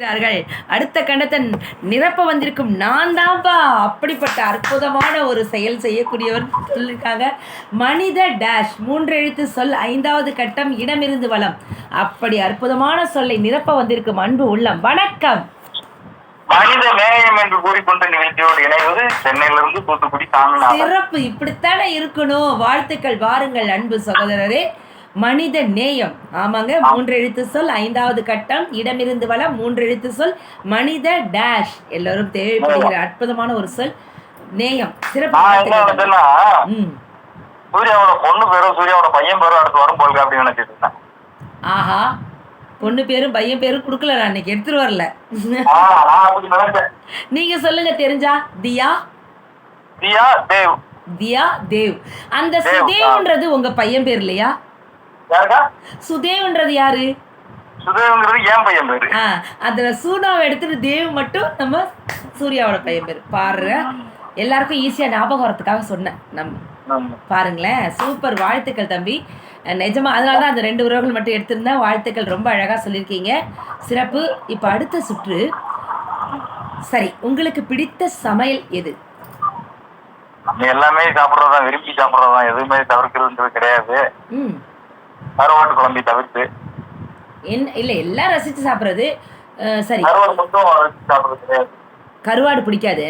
இருக்கிறார்கள். அடுத்த கண்டத்தை நிரப்ப வந்திருக்கும் நான் தான்ப்பா அப்படிப்பட்ட அற்புதமான ஒரு செயல் செய்யக்கூடியவர் சொல்லியிருக்காங்க மனித டேஷ் மூன்று எழுத்து சொல் ஐந்தாவது கட்டம் இடமிருந்து வளம் அப்படி அற்புதமான சொல்லை நிரப்ப வந்திருக்கும் அன்பு உள்ளம். வணக்கம். மனித நேயம் என்று கூறிக்கொண்ட நிகழ்ச்சியோடு இணைவது சென்னையிலிருந்து தூத்துக்குடி சிறப்பு. இப்படித்தானே இருக்கணும். வாழ்த்துக்கள் வாருங்கள் அன்பு சகோதரரே. மனித நேயம். ஆமாங்க மூன்று எழுத்து சொல் ஐந்தாவது கட்டம் இடமிருந்து வளம் மூன்று எழுத்து சொல் மனித டேஷ் எல்லாரும் தேவைப்படுகிற அற்புதமான ஒரு சொல் நேயம். சிறப்பு சூர்யாவோட பொண்ணு பேரும் சூர்யாவோட பையன் பேரும் அடுத்து வரும் போலுக்கு அப்படின்னு நினைச்சிட்டு ஆஹா பொண்ணு பேரும் பையன் பேரும் கொடுக்கல நான் இன்னைக்கு எடுத்துட்டு வரல. நீங்க சொல்லுங்க தெரிஞ்சா. தியா? தியா தேவ். தியா தேவ். அந்த. சுதேவ்ன்றது உங்க பையன் பேர் இல்லையா? சுதேவ்ன்றது யாரு? அதுல சூனாவை எடுத்துட்டு தேவ் மட்டும் நம்ம சூர்யாவோட பையன் பேர். பாரு எல்லாருக்கும் ஈஸியா ஞாபகம் வரதுக்காக சொன்னேன். நம்ம. பாருங்களேன். சூப்பர் வாழ்த்துக்கள் தம்பி. நிஜமா அதனால தான் அந்த ரெண்டு உறவுகள் மட்டும் எடுத்திருந்தேன். வாழ்த்துக்கள் ரொம்ப அழகா சொல்லியிருக்கீங்க. சிறப்பு. இப்போ அடுத்த சுற்று. சரி உங்களுக்கு பிடித்த சமையல் எது? எல்லாமே சாப்பிட்றதா விரும்பி சாப்பிட்றதா எதுவுமே தவிர்க்கிறதுன்றது கிடையாது. கருவாட்டு குழம்பி தவிர்த்து. இல்லை எல்லாம் ரசித்து சாப்பிட்றது சரி. கருவாடு மட்டும் சாப்பிட்றது கருவாடு பிடிக்காது?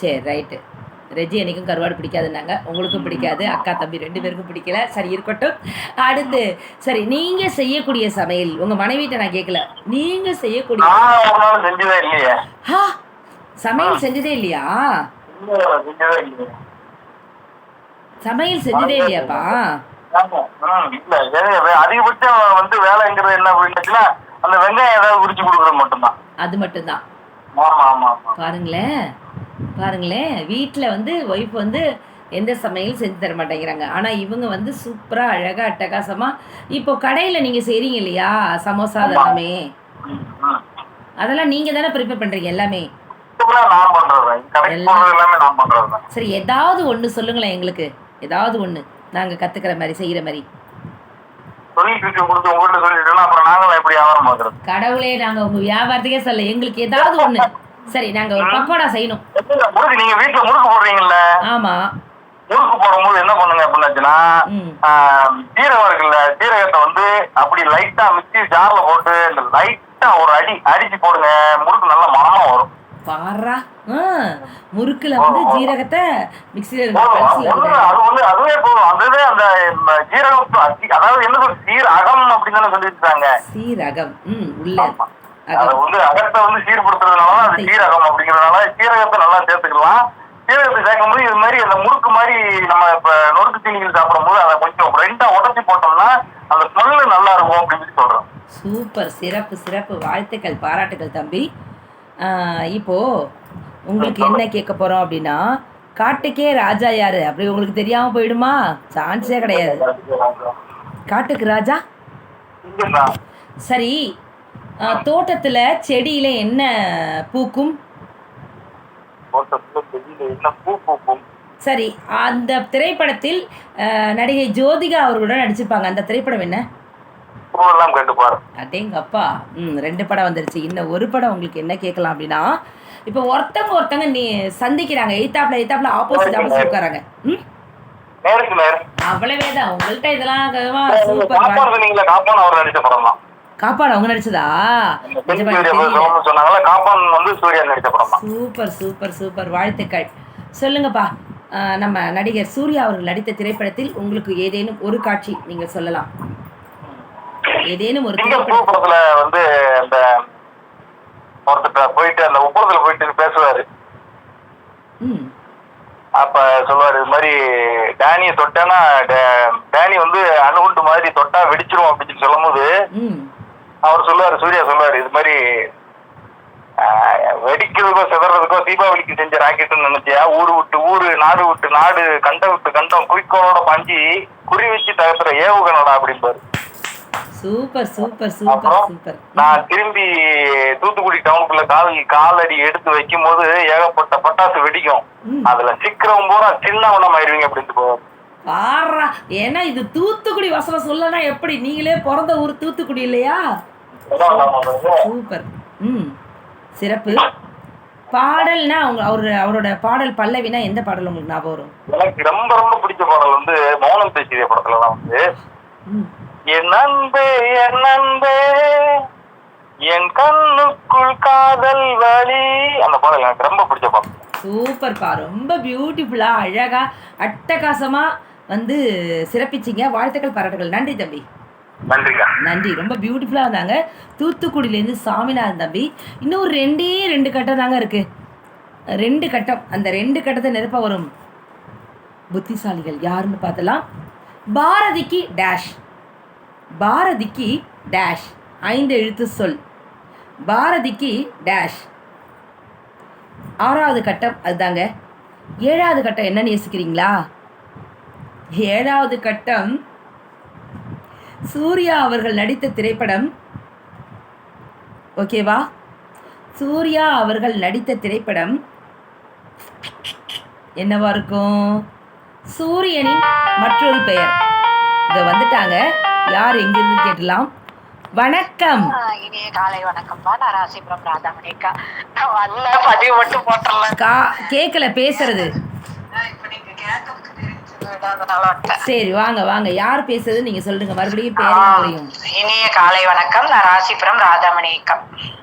சரி ரைட்டு. ரெஜி எனக்கும் கருவாடு பிடிக்காதுன்னாங்க. உங்களுக்கும் பிடிக்காது அக்கா தம்பி ரெண்டு பேருக்கும் பிடிக்கல. சரி இருக்கட்டும். அடுத்து சரி நீங்க செய்யக்கூடிய சமையல் உங்க மனைவிட்ட நான் கேட்கல நீங்க செய்யக்கூடிய சமையல் செஞ்சதே இல்லையா. சமையல் செஞ்சதே இல்லையாப்பா? இல்ல அதிகபட்சம் வந்து வேலைங்கிறது என்ன அப்படின்னுச்சுன்னா அந்த வெங்காயம் ஏதாவது உரிச்சு கொடுக்குறது மட்டும்தான். அது மட்டும்தான். ஆமா ஆமா ஆமா. பாருங்களேன். பாருங்களேன். வீட்டில் வந்து ஒய்ஃப் வந்து எந்த சமையல் செஞ்சு தர மாட்டேங்கிறாங்க. ஆனால் இவங்க வந்து சூப்பராக அழகாக அட்டகாசமாக இப்போ கடையில் நீங்கள் செய்கிறீங்க இல்லையா? சமோசா அதெல்லாமே. அதெல்லாம் நீங்கள் தானே ப்ரிப்பேர் பண்ணுறீங்க எல்லாமே? சரி ஏதாவது ஒன்று சொல்லுங்களேன் எங்களுக்கு. ஏதாவது ஒன்று நாங்கள் கற்றுக்கிற மாதிரி செய்கிற மாதிரி. கடவுளே நாங்கள் உங்கள் வியாபாரத்துக்கே சொல்ல எங்களுக்கு ஏதாவது ஒன்று சரி நாங்கள் ஒரு பக்கோடா செய்யணும். நீங்க வீட்டுல முறுக்கு போடுறீங்கல்ல? ஆமாம் முறுக்கு போடும்போது என்ன பண்ணுங்க அப்படின்னாச்சுன்னா சீரகம் இருக்குல்ல சீரகத்தை வந்து அப்படி லைட்டா மிக்சி ஜார்ல போட்டு லைட்டா ஒரு அடி அடிச்சு போடுங்க. முறுக்கு நல்ல மனமா வரும். பாரா முறுக்குல வந்து ஜீரகத்தை மிக்சியில் அதுவே போதும். அதுவே அந்த ஜீரகம் அதி- அதாவது என்ன சொல்ற சீர் அகம் அப்படின்னு தானே சொல்லியிருக்காங்க. சீரகம் ம் உள்ள. அதை வந்து அகத்தை வந்து சீர்படுத்துறதுனால அது சீரகம் அப்படிங்கறதுனால சீரகத்தை நல்லா சேர்த்துக்கலாம். சீரகத்தை சேர்க்கும்போது இது மாதிரி அந்த முறுக்கு மாதிரி நம்ம இப்ப நொறுக்கு தீனிகள் சாப்பிடும்போது அதை கொஞ்சம் ரெண்டா உடச்சி போட்டோம்னா அந்த ஸ்மெல்லு நல்லா இருக்கும் அப்படின்னு சொல்லி சொல்றோம். சூப்பர் சிறப்பு சிறப்பு. வாழ்த்துக்கள் பாராட்டுகள் தம்பி. ஆ, இப்போ உங்களுக்கு என்ன கேட்க போறோம் அப்படின்னா காட்டுக்கே ராஜா யாரு? அப்படி உங்களுக்கு தெரியாம போயிடுமா? சான்ஸே கிடையாது. காட்டுக்கு ராஜா. சரி. தோட்டத்துல செடியில என்ன பூக்கும்? சரி அந்த திரைப்படத்தில் நடிகை ஜோதிகா அவர்களுடன் நடிச்சிருப்பாங்க. அந்த திரைப்படம் என்ன? பூவெல்லாம் கேட்டுப்பாரு அடேங்கப்பா. ம் ரெண்டு படம் வந்துருச்சு. இன்னும் ஒரு படம் உங்களுக்கு என்ன கேட்கலாம் அப்படின்னா இப்போ ஒருத்தங்க ஒருத்தங்க நீ சந்திக்கிறாங்க. எய்த்தாப்ல எய்த்தாப்ல ஆப்போசிட் ஆப்போசிட் உட்காராங்க. ம்? அவ்வளவே தான் உங்கள்கிட்ட இதெல்லாம் சூப்பர் காப்பான் சொன்னீங்களா காப்பான் அவர் நடிச்ச படம் தான் காப்பாடு அவங்க நடிச்சதா? சூப்பர் சூப்பர் சூப்பர் வாழ்த்துக்கள். சொல்லுங்கப்பா. நம்ம நடிகர் சூர்யா அவர்கள் நடித்த திரைப்படத்தில் உங்களுக்கு ஏதேனும் ஒரு காட்சி நீங்க சொல்லலாம். ஏதேனும் ஒரு சிங்கம் திரைப்படம். பூ படத்துல வந்து அந்த ஒருத்தர் போயிட்டு அந்த உப்பளத்துல போயிட்டு பேசுவாரு. அப்ப சொல்லுவாரு இது மாதிரி டேனிய தொட்டானா டேனி வந்து அணுகுண்டு மாதிரி தொட்டா வெடிச்சிரும் அப்படின்னு சொல்லும் போது அவர் சொல்லுவாரு சூர்யா சொல்லுவாரு இது மாதிரி வெடிக்கிறதுக்கோ சிதறதுக்கோ தீபாவளிக்கு செஞ்ச ராக்கெட்னு நினைச்சியா? ஊரு விட்டு ஊரு நாடு விட்டு நாடு கண்டம் விட்டு கண்டம் குறிக்கோளோட பாஞ்சி குறி வச்சு தகர்த்துற ஏவுகணடா அப்படிம்பாரு. சூப்பர் சூப்பர் சூப்பர் சூப்பர் நான் திரும்பி தூத்துக்குடி டவுனுக்குள்ள கால் காலடி எடுத்து வைக்கும் போது ஏகப்பட்ட பட்டாசு வெடிக்கும். அதுல சிக்கிறவங்க பூரா சின்னவனம் ஆயிருவீங்க அப்படின்ட்டு போவார். பாரா ஏன்னா இது தூத்துக்குடி வசனம் சொல்லனா எப்படி? நீங்களே பிறந்த ஊர் தூத்துக்குடி இல்லையா? சூப்பர். ம். சிறப்பு. பாடல்னா அவங்க அவர் அவரோட பாடல் பல்லவினா எந்த பாடல் உங்களுக்கு ஞாபகம் வரும்? எனக்கு ரொம்ப ரொம்ப பிடிச்ச பாடல் வந்து மௌனம் பேசிய படத்துல தான் வந்து என் அன்பே என் அன்பே. என் கண்ணுக்குள் காதல் வலி. அந்த பாடல் எனக்கு ரொம்ப பிடிச்ச பாடல். சூப்பர்ப்பா ரொம்ப பியூட்டிஃபுல்லாக அழகாக அட்டகாசமாக வந்து சிறப்பிச்சிங்க. வாழ்த்துக்கள் பாராட்டுகள் நன்றி தம்பி. நன்றி. ரொம்ப பியூட்டிஃபுல்லாக இருந்தாங்க தூத்துக்குடியிலேருந்து சாமிநாதன் தம்பி. இன்னும் ரெண்டே ரெண்டு கட்டம் தாங்க இருக்குது ரெண்டு கட்டம். அந்த ரெண்டு கட்டத்தை நிரப்ப வரும் புத்திசாலிகள் யாருன்னு பார்த்தலாம். பாரதிக்கு டேஷ் பாரதிக்கு டேஷ் ஐந்து எழுத்து சொல். பாரதிக்கு டேஷ் ஆறாவது கட்டம் அதுதாங்க. ஏழாவது கட்டம் என்னன்னு யோசிக்கிறீங்களா? ஏழாவது கட்டம் சூர்யா அவர்கள் நடித்த திரைப்படம். ஓகேவா சூர்யா அவர்கள் நடித்த திரைப்படம். என்னவா இருக்கும்? சூரியனின் மற்றொரு பெயர். இதை வந்துட்டாங்க. யார் எங்கிருந்து கேட்டலாம்? வணக்கம். இனிய காலை வணக்கம்ப்பா. நான் ராசிபுரம் ராதாமணிக்கா. நான் வரல பதிவு மட்டும் போட்டுறலாம். கா கேட்கல பேசுறது. சரி வாங்க வாங்க. யார் பேசுறது? நீங்க சொல்லுங்க. மறுபடியும் புரியும் இனிய காலை வணக்கம். நான் ராசிபுரம் ராதாமணிக்கா.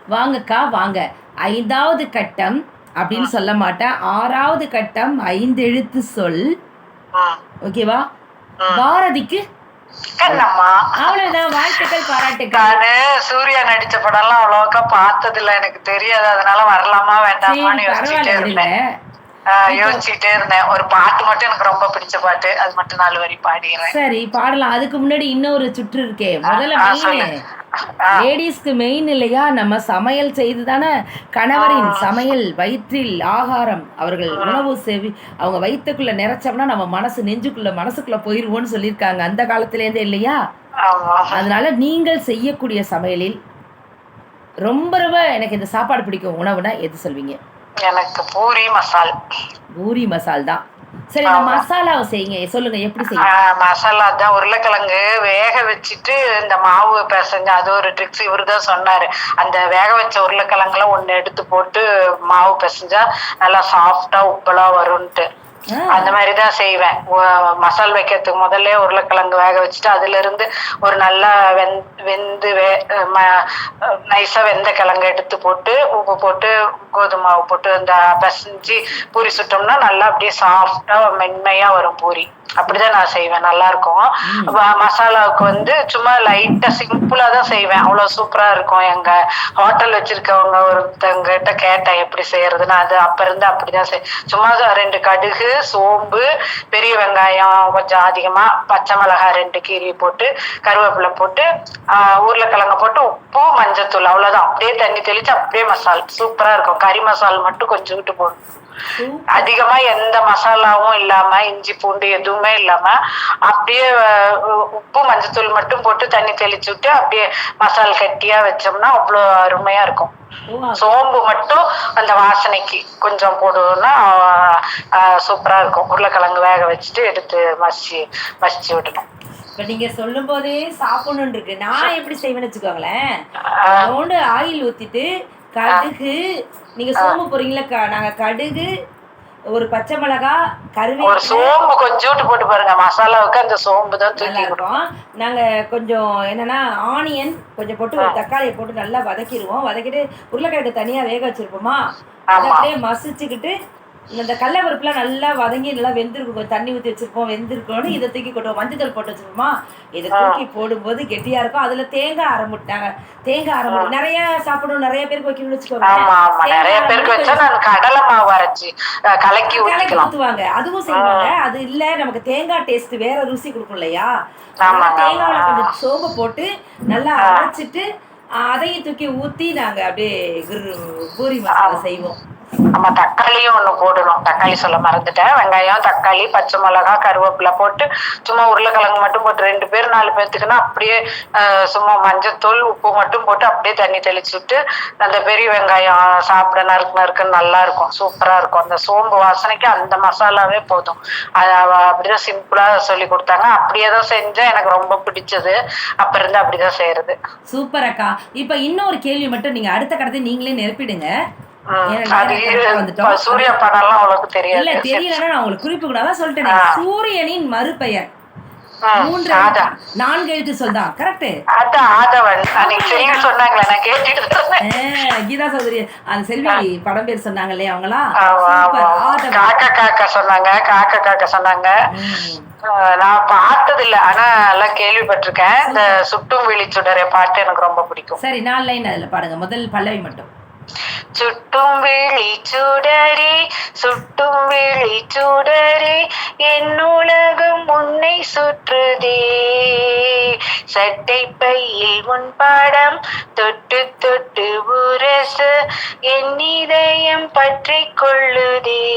வாங்கக்கா வாங்க. ஐந்தாவது கட்டம் அப்படின்னு சொல்ல மாட்டேன். ஆறாவது கட்டம் ஐந்து எழுத்து சொல். ஓகேவா? பாரதிக்கு அவ்வளவுதான் வாழ்த்துக்கள் பாராட்டுக்கள். நானு சூர்யா நடிச்ச படம்லாம் அவ்வளோக்கா பார்த்தது இல்ல எனக்கு தெரியாது. அதனால வரலாமா வேண்டாமான்னு யோசிச்சுட்டே இருந்தேன். யோசிச்சுட்டே இருந்தேன். ஒரு பாட்டு மட்டும் எனக்கு ரொம்ப பிடிச்ச பாட்டு. அது மட்டும் நாலு வரி பாடிடுறேன். சரி பாடலாம். அதுக்கு முன்னாடி இன்னொரு சுற்று இருக்கே. முதல்ல. லேடிஸ்க்கு மெயின் இல்லையா? நம்ம சமையல் செய்து தானே கணவரின் சமையல் வயிற்றில் ஆகாரம். அவர்கள் உணவு செவி அவங்க வயிற்றுக்குள்ள நிறைச்சோம்னா நம்ம மனசு நெஞ்சுக்குள்ள மனசுக்குள்ள போயிருவோம்னு சொல்லியிருக்காங்க. அந்த காலத்திலேருந்தே இல்லையா? அதனால நீங்கள் செய்யக்கூடிய சமையலில் ரொம்ப ரொம்ப எனக்கு இந்த சாப்பாடு பிடிக்கும். உணவுனா எது சொல்வீங்க? எனக்கு பூரி மசால். பூரி மசால் தான். சரி இந்த மசாலாவை செய்யுங்க. சொல்லுங்க எப்படி செய்யுங்க மசாலா தான் உருளைக்கிழங்கு. வேக வச்சுட்டு இந்த மாவு பிசைஞ்சு அது ஒரு ட்ரிக்ஸ் இவரு தான் சொன்னாரு. அந்த வேக வச்ச உருளைக்கிழங்குல ஒண்ணு எடுத்து போட்டு மாவு பிசைஞ்சா நல்லா சாஃப்டா உப்பலா வரும்ன்ட்டு. அந்த மாதிரி தான் செய்வேன் மசால் வைக்கிறதுக்கு முதல்ல உருளைக்கிழங்கு வேக வச்சுட்டு அதுல இருந்து ஒரு நல்லா வெந் வெந்து வே நைஸா வெந்த கிழங்கு எடுத்து போட்டு உப்பு போட்டு கோதுமை மாவு போட்டு அந்த பிசைஞ்சு பூரி சுட்டோம்னா நல்லா அப்படியே சாஃப்டா மென்மையா வரும் பூரி. அப்படிதான் நான் செய்வேன். நல்லா இருக்கும் மசாலாவுக்கு வந்து சும்மா லைட்டா சிம்பிளா தான் செய்வேன். அவ்வளவு சூப்பரா இருக்கும். எங்க ஹோட்டல் வச்சிருக்கவங்க ஒருத்தவங்க கிட்ட கேட்டேன் எப்படி செய்யறதுன்னு. அது அப்ப இருந்து அப்படிதான் செய். சும்மா ரெண்டு கடுகு சோம்பு பெரிய வெங்காயம் கொஞ்சம் அதிகமா பச்சை மிளகாய் ரெண்டு கீரி போட்டு கருவேப்பிலை போட்டு ஆஹ் உருளைக்கிழங்க போட்டு உப்பு மஞ்சத்தூள் அவ்வளவுதான். அப்படியே தண்ணி தெளிச்சு அப்படியே மசால். சூப்பரா இருக்கும். கறி மசால் மட்டும் கொஞ்சம் விட்டு போடணும். அதிகமா எந்த மசாலாவும் இல்லாம இஞ்சி பூண்டு எதுவுமே இல்லாம அப்படியே உப்பு மஞ்சத்தூள் மட்டும் போட்டு தண்ணி தெளிச்சு விட்டு அப்படியே மசால் கட்டியா வச்சோம்னா அவ்வளோ அருமையா இருக்கும். சோம்பு மட்டும் அந்த வாசனைக்கு கொஞ்சம் போடுவோம்னா சூப்பரா இருக்கும். உருளைக்கிழங்கு வேக வச்சுட்டு எடுத்து மசிச்சு மசிச்சு விடணும். இப்ப நீங்க சொல்லும் போதே சாப்பிடணும் இருக்கு. நான் எப்படி செய்வேன்னு வச்சுக்கோங்களேன். ஆயில் ஊத்திட்டு கடுகு நீங்க சோம்பு போறீங்களா நாங்க கடுகு ஒரு பச்சை மிளகா ஒரு கருவேப்பிலை சோம்பு கொஞ்சோண்டு போட்டு பாருங்க. மசாலாவுக்கு அந்த சோம்பு தான் நல்லா தூக்கி கொடுக்கும். இருக்கும். நாங்க கொஞ்சம் என்னன்னா ஆனியன் கொஞ்சம் போட்டு ஒரு தக்காளியை போட்டு நல்லா வதக்கிடுவோம். வதக்கிட்டு உருளைக்கிழங்கு தனியா வேக வச்சிருப்போமா? அதை மசிச்சுக்கிட்டு இந்த கடலப்பருப்புலாம் நல்லா வதங்கி நல்லா வெந்திருக்கும். தண்ணி ஊற்றி வச்சிருப்போம். வெந்திருக்கோன்னு இதை தூக்கி கொட்டுவோம் மஞ்சத்தூள் போட்டு வச்சிருப்போமா? இதை தூக்கி போடும்போது கெட்டியா இருக்கும். அதுல தேங்காய் அரைமுட்டாங்க. தேங்காய் அரைமுட்டு நிறைய சாப்பிடணும். நிறைய பேருக்கு வைக்கணும்னு வச்சுக்கோங்க நிறைய பேருக்கு வச்சா நான் கடலை மாவு அரைச்சி அஹ், கலக்கி கலக்கி அதுவும் செய்வாங்க. அது இல்ல நமக்கு தேங்காய் டேஸ்ட் வேற ருசி கொடுக்கும் இல்லையா? ஆமா. கொஞ்சம் சோம்பு போட்டு நல்லா அரைச்சிட்டு அதையும் தூக்கி ஊத்தி நாங்க அப்படியே பூரி மசாலா செய்வோம். ஆமா தக்காளியும் ஒண்ணு போடணும். தக்காளி சொல்ல மறந்துட்டேன். வெங்காயம் தக்காளி பச்சை மிளகா கருவேப்பிலை போட்டு சும்மா உருளைக்கிழங்கு மட்டும் போட்டு ரெண்டு பேர் நாலு பேர்த்துக்குன்னா அப்படியே ஆஹ், சும்மா மஞ்சத்தூள் உப்பு மட்டும் போட்டு அப்படியே தண்ணி தெளிச்சு விட்டு அந்த பெரிய வெங்காயம் சாப்பிட நறுக்கு நறுக்குன்னு நல்லா இருக்கும். சூப்பரா இருக்கும். அந்த சோம்பு வாசனைக்கு அந்த மசாலாவே போதும். அது அப்படிதான் சிம்பிளா சொல்லி கொடுத்தாங்க. அப்படியே தான் செஞ்சேன். எனக்கு ரொம்ப பிடிச்சது. அப்ப இருந்து அப்படிதான் செய்யறது. சூப்பர் அக்கா. இப்ப இன்னொரு கேள்வி மட்டும் நீங்க அடுத்த கடத்தை நீங்களே நிரப்பிடுங்க. சூர்யா படம்லாம் அவ்வளவுக்கு இல்ல தெரியாது தெரியலன்னா நான் உங்களுக்கு சொல்லிட்டேனே. சூரியனின் மறுபெயர். மூன்று நான்கு எழுத்து கரெக்ட் அதான் ஆதவன். சொன்னாங்களே நான் கேட்டுட்டு கீதா சௌதரி அந்த செல்வி படம் பேர் சொன்னாங்க இல்லையா அவங்களா? காக்கா காக்கா சொன்னாங்க காக்கா காக்கா சொன்னாங்க. நான் பார்த்தது இல்ல ஆனா நல்லா கேள்விப்பட்டிருக்கேன். இந்த சுட்டும் விழி சுடரே பாட்டு எனக்கு ரொம்ப பிடிக்கும். சரி நாலு லைன் அதுல பாடுங்க. முதல் பல்லவி மட்டும். சுட்டும் விழி சுடரே சுட்டும் விழி சுடரே என் உலகம் உன்னை சுற்றுதே. சட்டை பையில் உன் பாடம் தொட்டு தொட்டு உரசு என் இதயம் பற்றி கொள்ளுதே.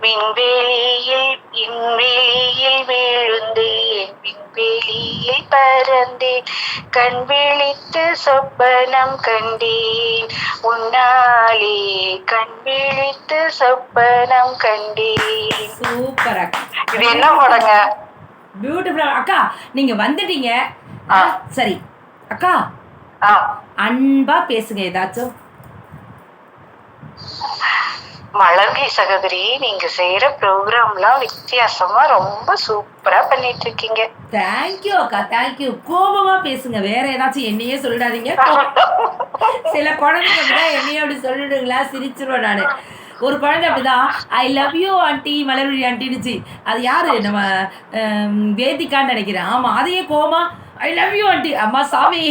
விண்வெளியில் விண்வெளியில் விழுந்து என் விண்வெளியில் பறந்தேன் கண் விழித்து சொப்பனம் கண்டேன். உன்னாலே கண் விழித்து சொப்பனம் கண்டேன். சூப்பர் அக்கா. இது என்ன படங்க? பியூட்டிஃபுல் அக்கா நீங்க வந்துட்டீங்க. ஆ. சரி. அக்கா ஆ. அன்பா பேசுங்க ஏதாச்சும். மலர்கை சகோதரி நீங்க செய்யற ப்ரோக்ராம்லாம் வித்தியாசமா ரொம்ப சூப்பரா பண்ணிட்டு இருக்கீங்க தேங்க்யூ அக்கா தேங்க்யூ கோபமா பேசுங்க வேற ஏதாச்சும் என்னையே சொல்லிடாதீங்க. சில குழந்தைங்க அப்படிதான் என்னையே அப்படி சொல்லிடுங்களா சிரிச்சிருவேன் நானு. ஒரு குழந்தை அப்படிதான் I love you aunty Malarvizhi ஆண்டினுச்சு அது யாரு? நம்ம ஹம், வேதிகான்னு நினைக்கிறேன். ஆமா அதையே கோமா ஐ லவ் யூ ஆண்டி அம்மா சாமி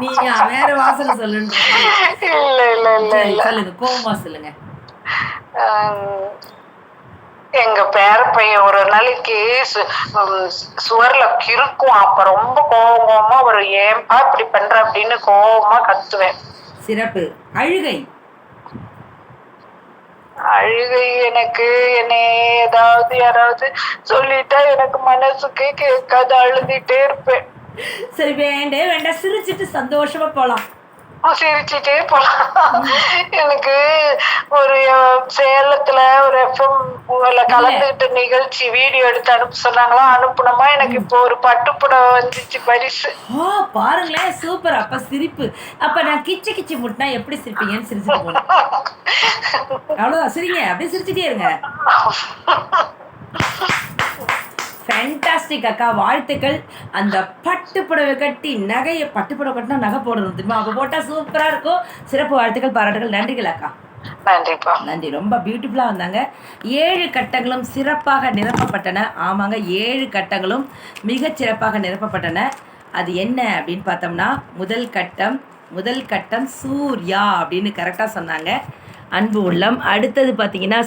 நீங்க வேற வாசனை சொல்லுங்க சொல்லுங்க. கோபமா சொல்லுங்க. எங்க பேர பையன் ஒரு நாளைக்கு சுவர்ல கிறுக்கும் அப்ப ரொம்ப கோவம் கோவமா ஒரு ஏன்பா இப்படி பண்ற? அப்படின்னு கோவமா கத்துவேன். சிறப்பு. அழுகை. அழுகை எனக்கு என்னை ஏதாவது யாராவது சொல்லிட்டா எனக்கு மனசுக்கு கேட்காது. அழுதுட்டே இருப்பேன். சரி வேண்டே வேண்டாம் சிரிச்சிட்டு சந்தோஷமா போலாம். சிரிச்சுட்டே போலாம். எனக்கு ஒரு சேலத்துல ஒரு எஃப்எம் கலந்துகிட்ட நிகழ்ச்சி வீடியோ எடுத்து அனுப்ப சொன்னாங்களா? அனுப்புனமா? எனக்கு இப்போ ஒரு பட்டுப்புடவை வந்துச்சு பரிசு. ஆ பாருங்களேன் சூப்பர் அப்ப சிரிப்பு. அப்ப நான் கிச்சு கிச்சு முட்டினா எப்படி சிரிப்பீங்கன்னு சிரிச்சுட்டு போனேன் அவ்வளவுதான் சிரிங்க. அப்படியே சிரிச்சுட்டே இருங்க. ஃபேண்டாஸ்டிக் அக்கா வாழ்த்துக்கள். அந்த பட்டு புடவை கட்டி நகையை பட்டு புடவை கட்டினா நகை போடணும் தெரியுமா? அப்போ போட்டால் சூப்பராக இருக்கும். சிறப்பு வாழ்த்துக்கள் பாராட்டுகள் நன்றிகள் அக்கா. நன்றிப்பா. நன்றி. ரொம்ப பியூட்டிஃபுல்லாக வந்தாங்க. ஏழு கட்டங்களும் சிறப்பாக நிரப்பப்பட்டன. ஆமாங்க ஏழு கட்டங்களும் மிகச் சிறப்பாக நிரப்பப்பட்டன. அது என்ன அப்படின்னு பார்த்தோம்னா முதல் கட்டம் முதல் கட்டம் சூர்யா அப்படின்னு கரெக்டாக சொன்னாங்க. அன்பு உள்ளம். அடுத்தது பார்த்தீங்கன்னா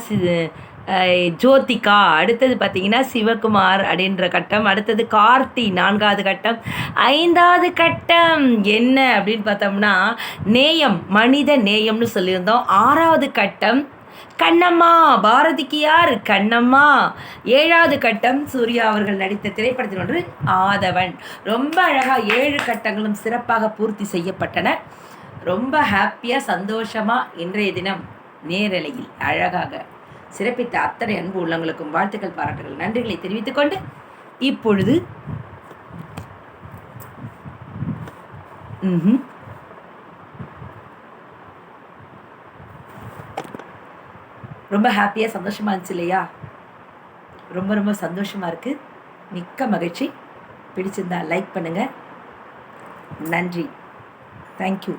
ஜோதிகா அடுத்தது பார்த்தீங்கன்னா சிவகுமார் அப்படின்ற கட்டம் அடுத்தது கார்த்தி நான்காவது கட்டம். ஐந்தாவது கட்டம் என்ன அப்படின்னு பார்த்தோம்னா நேயம் மனித நேயம்னு சொல்லியிருந்தோம். ஆறாவது கட்டம் கண்ணம்மா பாரதிக்கு யார்? கண்ணம்மா. ஏழாவது கட்டம் சூர்யா அவர்கள் நடித்த திரைப்படத்தில் ஒன்று ஆதவன். ரொம்ப அழகாக ஏழு கட்டங்களும் சிறப்பாக பூர்த்தி செய்யப்பட்டன. ரொம்ப ஹாப்பியாக சந்தோஷமாக இன்றைய தினம் நேரலையில் அழகாக சிறப்பித்த அத்தனை அன்பு உள்ளங்களுக்கும் வாழ்த்துக்கள் பாராட்டுகள் நன்றிகளை தெரிவித்துக் கொண்டு இப்பொழுது ரொம்ப ஹாப்பியாக சந்தோஷமாக இருந்துச்சு இல்லையா? ரொம்ப ரொம்ப சந்தோஷமாக இருக்குது மிக்க மகிழ்ச்சி. பிடிச்சிருந்தா லைக் பண்ணுங்கள் நன்றி. தேங்க்யூ